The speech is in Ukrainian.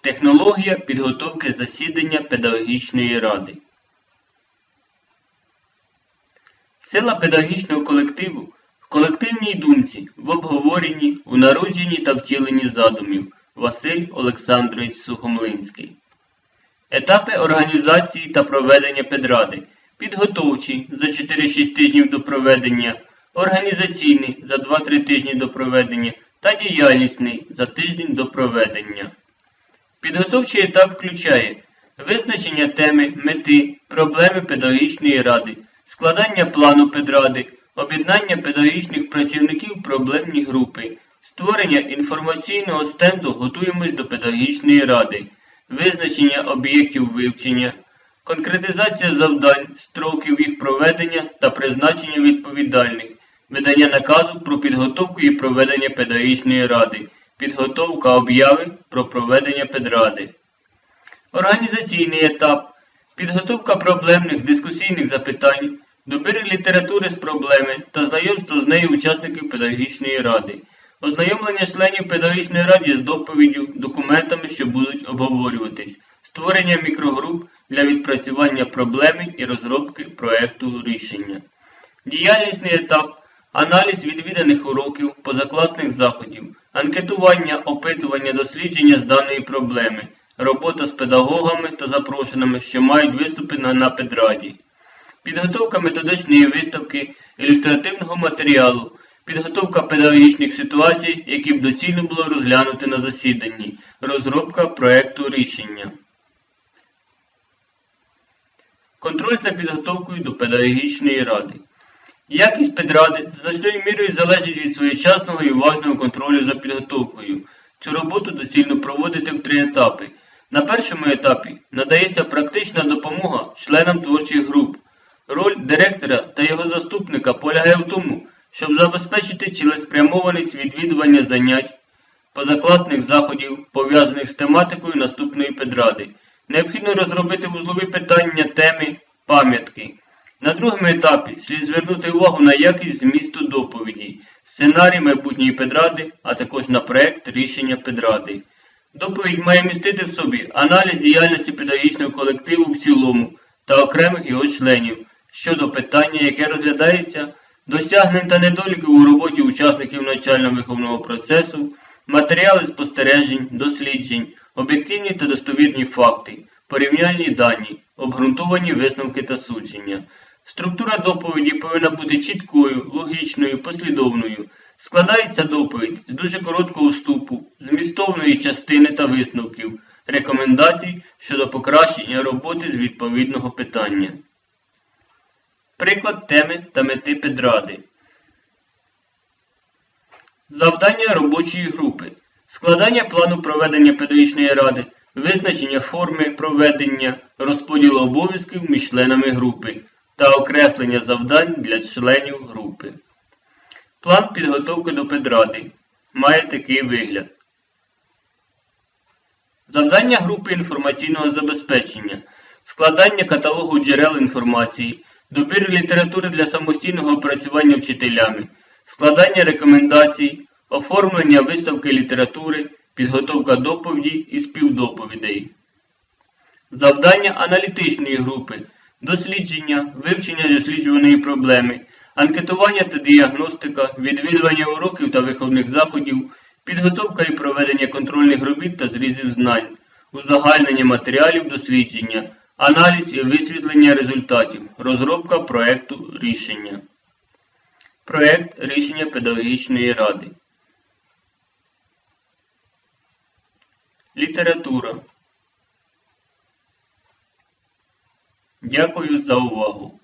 Технологія підготовки засідання педагогічної ради. Сила педагогічного колективу в колективній думці, в обговоренні, у народженні та втіленні задумів. Василь Олександрович Сухомлинський. Етапи організації та проведення педради. Підготовчий за 4-6 тижнів до проведення, організаційний за 2-3 тижні до проведення та діяльнісний за тиждень до проведення. Підготовчий етап включає визначення теми, мети, проблеми педагогічної ради, складання плану педради, об'єднання педагогічних працівників проблемні групи, створення інформаційного стенду готуємось до педагогічної ради, визначення об'єктів вивчення, конкретизація завдань, строків їх проведення та призначення відповідальних, видання наказу про підготовку і проведення педагогічної ради, підготовка обяви про проведення педради. Організаційний етап. Підготовка проблемних дискусійних запитань, добір літератури з проблеми та знайомство з нею учасників педагогічної ради, ознайомлення членів педагогічної ради з доповіддю, документами, що будуть обговорюватись, створення мікрогруп для відпрацювання проблеми і розробки проєкту рішення. Діяльнісний етап аналіз відвіданих уроків, позакласних заходів, анкетування, опитування, дослідження з даної проблеми, робота з педагогами та запрошеними, що мають виступити на педраді, підготовка методичної виставки, ілюстративного матеріалу, підготовка педагогічних ситуацій, які б доцільно було розглянути на засіданні, розробка проєкту рішення. Контроль за підготовкою до педагогічної ради. Якість педради значною мірою залежить від своєчасного і уважного контролю за підготовкою. Цю роботу доцільно проводити в три етапи. На першому етапі надається практична допомога членам творчих груп. Роль директора та його заступника полягає в тому, щоб забезпечити цілеспрямованість відвідування занять, позакласних заходів, пов'язаних з тематикою наступної педради. Необхідно розробити вузлові питання теми пам'ятки. На другому етапі слід звернути увагу на якість змісту доповіді, сценарій майбутньої педради, а також на проєкт рішення педради. Доповідь має містити в собі аналіз діяльності педагогічного колективу в цілому та окремих його членів щодо питання, яке розглядається, досягнень та недоліків у роботі учасників навчально-виховного процесу, матеріали спостережень, досліджень, об'єктивні та достовірні факти, порівняльні дані, обґрунтовані висновки та судження. Структура доповіді повинна бути чіткою, логічною, послідовною. Складається доповідь з дуже короткого вступу, змістовної частини та висновків, рекомендацій щодо покращення роботи з відповідного питання. Приклад теми та мети педради. Завдання робочої групи. Складання плану проведення педагогічної ради, визначення форми проведення, розподілу обов'язків між членами групи та окреслення завдань для членів групи. План підготовки до педради має такий вигляд. Завдання групи інформаційного забезпечення, складання каталогу джерел інформації, добір літератури для самостійного опрацювання вчителями, складання рекомендацій, оформлення виставки літератури, підготовка доповіді і співдоповідей. Завдання аналітичної групи, дослідження, вивчення досліджуваної проблеми, анкетування та діагностика, відвідування уроків та виховних заходів, підготовка і проведення контрольних робіт та зрізів знань, узагальнення матеріалів дослідження, аналіз і висвітлення результатів, розробка проєкту рішення. Проєкт рішення педагогічної ради. Література. Дякую за увагу.